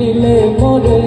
নিলে মরে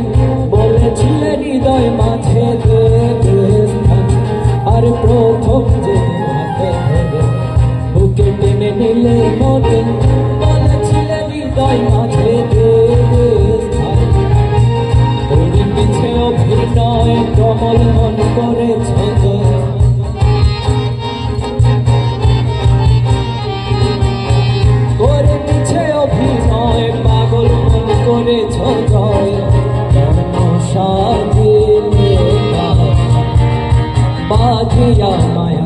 বাজিয়া মায়া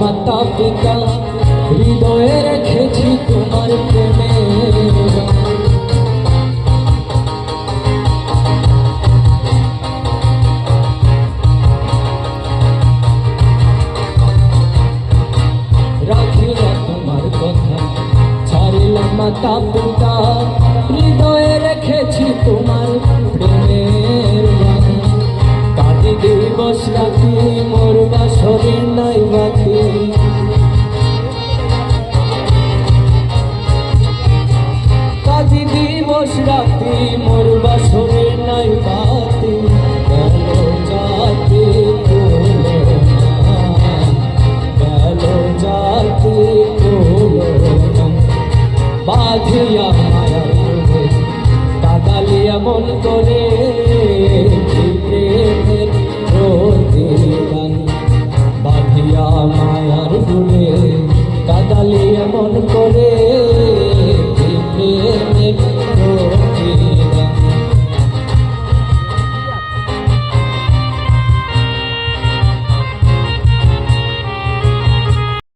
মাতা পিতা, হৃদয়ে রেখেছি তোমার প্রেমে। মাতা পিতা, হৃদয়ে রেখেছি তোমার প্রেমের কাটি দিবস রাখি মাঝে আমায় কাদালি এমন করে বাঁধিয়া মায়ার গুলে কাদালি এমন করে